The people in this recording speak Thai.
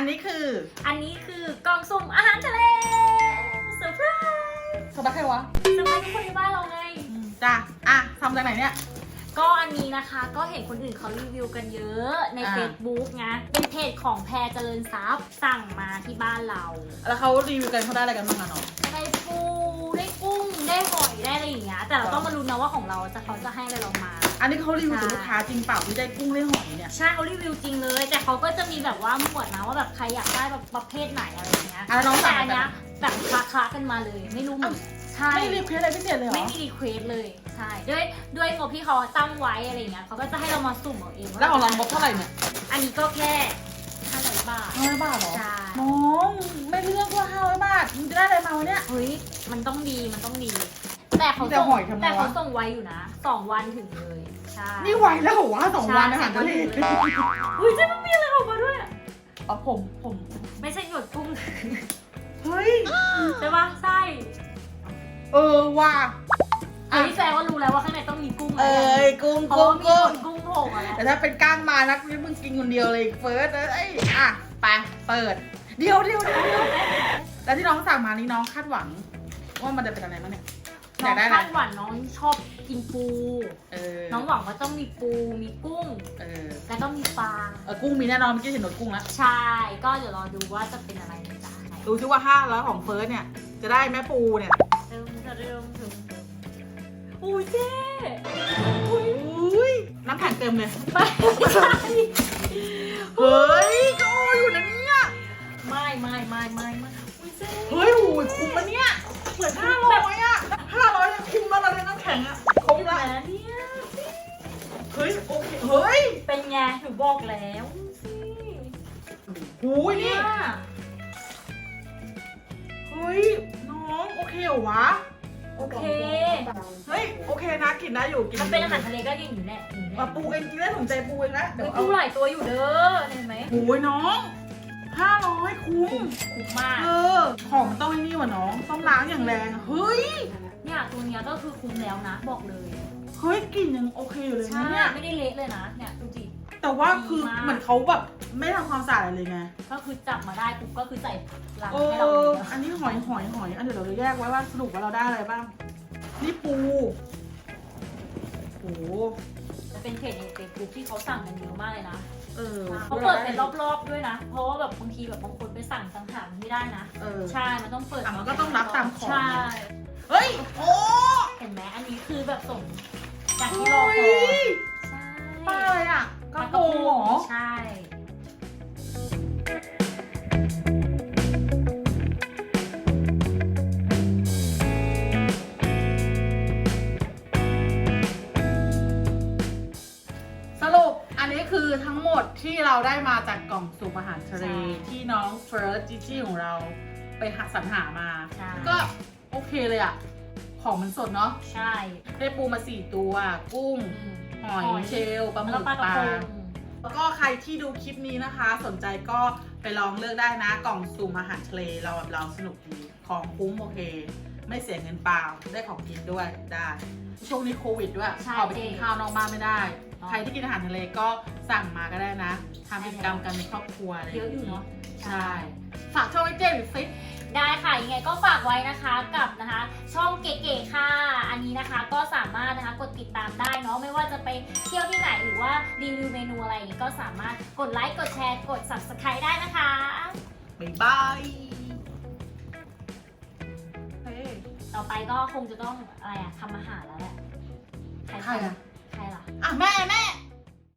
อันนี้คืออันนี้คือกล่องสุ่มอาหารทะเลเซอร์ไพรส์สบักใครวะเซอร์ไพรส์ทุกคนที่บ้านเราไง จ้ะอะทำจากไหนเนี่ย ก็อันนี้นะคะก็เห็นคนอื่นเขารีวิวกันเยอะใน อ่า Facebook นะเป็นเพจของแพรเจริญทรัพย์สั่งมาที่บ้านเรา แล้วเขารีวิวกันเขาได้อะไรกันบ้างอะน้องได้ปูได้กุ้งได้ หอยได้อะไรอย่างเงี้ยแต่เราต้องมารู้นะว่าของเราจะเขาจะให้อะไรเรามา อันนี้เขารีวิวกับใช่ลูกค้าจริงเปล่าที่ได้กุ้งได้หอยเนี่ย ใช่เขารีวิวจริงเลย แต่เขาก็จะมีแบบว่าหมวดนะว่าแบบใครอยากได้แบบประเภทไหนอะไรอย่างเงี้ยอะแล้วน้องแต่สั่งอันแบบเนี้ยแบบคลาคลากันมาเลย ไม่รู้เหมือนใช่ ไม่รีเควสอะไรพิเศษเลยเหรไม่อมีรีเควสเลย ใช่ ด้วยด้วยงบที่เขาตั้งไว้อะไรอย่างเงี้ยเขาก็จะให้เรามาสุ่มเอาเองาแล้วของเรางบเท่าไหร่เนี่ย อันนี้ก็แค่ ห้าร้อยบาท ห้าร้อยบาทเหรอใช่ น้องไม่เลือกว่าห้าร้อยบาทมึงจะได้อะไรมาวะเนี่ย เฮ้ย มันต้องดี มันต้องดี แต่เขาแต่ส่งหอยทำไงวะ แต่เขาส่งไวอยู่นะสองวันถึงเลย ใช่ นี่ไวแล้วเหรอวะสองวันอาหารทะเลอุ้ยเจ๊มันมีอะไรออกมาด้วยอะอ๋อผมผม ไม่ใช่หนวดกุ้ง เฮ้ย ใช่ปะใช่เออว่ะเฮ้ยแสดงว่ารู้แล้วว่าข้างในต้องมีกุ้งเอ้ยกุ้งเพราะกุ้งว่ามีกุ้งกุ้งโผล่มา แล้วแต่ถ้าเป็นก้างมานักนี่มึงกินคนเดียวเลยเฟิร์สเอ้ยอะไปเปิด เดี๋ยวเดี๋ยวเดี๋ยวเดี๋ยวแล้วที่น้องสั่งมานี่น้องคาดหวัง ว่ามันจะเป็นอะไรบ้างเนี่ยอน้ยาอกงได้อะไรคาดหวังน้องชอบกินปู เออน้องหวังว่าต้องมีปูมีกุ้ง เออแล้วก็มีปลาเออกุ้งมีแน่นอนเมื่อกี้เห็นหนวดกุ้งแล้วใช่ก็เดี๋ยวรอดูว่าจะเป็นอะไรนะจ๊ะดูซิว่าห้าร้อยของเฟิร์สเนี่ยจะได้แม่ปูเนี่ย เริ่มเริ่มเริ่มอุ้ยเจ๊อุ้ยอุ้ย น้ำแข็งเต็มเลย ไม่ใช่เฮ้ยก็โออยู่นะเนี่ย ไม่ไม่ไม่ไม่ไม่อุ้ยเจ๊เฮ้ยโอ้ยคุ้มปะเนี่ย เหมือนห้าร้อยอะห้าร้อยยังคุ้มแล้วเราได้น้ำแข็งอะคุ้มแหมละเนี่ยเฮ้ยโอเคเฮ้ยเป็นไงหนูบอกแล้วสิหูยเนี่นี่ยเฮ้ยน้องโอเคเหรอวะ โอเค เฮ้ยโอเคนะกินได้อยู่กินมันเป็นอาหารทะเลก็ยังอยู่แน่อยู่มาแน่ปูเองกินได้สนใจปูเองนะเดี๋เดี๋ยยววปูเอาหลายตัวอยู่เด้อเห็นไหมโอ้ยน้องห้าร้อยคุ้ม คุ้มมาก เออ ของมันต้องไอ้นี่วะน้องต้องล้างอย่างแรงอะเฮ้ย เนี่ยตัวเนี้ยก็คือคุ้มแล้วนะ บอกเลย เฮ้ยกลิ่นยังโอเคอยู่เลยใช่นะเนี่ย ไม่ได้เละเลยนะ เนี่ยดูจิ แต่ว่าคือดีมาก เหมือนเขาแบบไม่ทำความสะอาดอะไรเลยไงก็คือจับมาได้ปุ๊บก็คือใส่ลังเอให้เราเลอยอันนี้หอยหอยหอยอันเดี๋ยวเราจะแยกไว้ว่าสรุปว่าเราได้อะไรบ้าง นี่ปูโอ้โหจะเป็นเพจในเฟซบุ๊กที่เขาสั่งกันเยอะมากเลยนะเออเขาเปิดเป็นรอบๆด้วยนะ เพราะว่าแบบบางทีแบบบางคนไปสั่งสังหารไม่ได้นะ เออ ใช่ มันต้องเปิดอะมันก็ต้องรับตามของ ใช่ เฮ้ยโอ้เห็นไหมอันนี้คือแบบส่งจากที่เฮ้รอคอยยใช่ป้าอะไรอะ กระโปรงเหรอใช่สรุปอันนี้คือทั้งหมดที่เราได้มาจากกล่องสุ่มอาหารทะเลใช่ที่น้องเฟิร์สจิจี้ของเราไปหาสรรหามาใช่ก็โอเคเลยอะ ของมันสดเนาะใช่ ได้ปูมาสี่ตัว กุ้งอืม หอยเชลล์ปลาหมึแล้วกปลากประลาพง แล้วก็ใครที่ดูคลิปนี้นะคะ สนใจก็ไปลองเลือกได้นะ กล่องสุ่มอาหารทะเลเราแบบเราสนุกดีของคุ้มโอเค ไม่เสียเงินเปล่าได้ของกินด้วยได้ ช่วงนี้โควิดด้วยใช่ออกไปกินข้าวนอกบ้านไม่ได้เนอะใครที่กินอาหารทะเลก็สั่งมาก็ได้นะทำกิจกรรมกันในครอบครัวอะไรเยอะอยู่เนาะ ใช่ ฝากช่องไอ้เจ๊หรือซิ ได้ค่ะยังไงก็ฝากไว้นะคะกับนะคะช่องเก๋ๆค่ะ อันนี้นะคะก็สามารถนะคะกดติดตามได้เนาะไม่ว่าจะไปเที่ยวที่ไหนหรือว่ารีวิวเมนูอะไรอย่างงี้ก็สามารถกดไลค์กดแชร์กด subscribe ได้นะคะบ๊ายบายเฮ้ยต่อไปก็คงจะต้องอะไรอะทำอาหารแล้วแหละใครอะใครล่ะ อะแม่แม่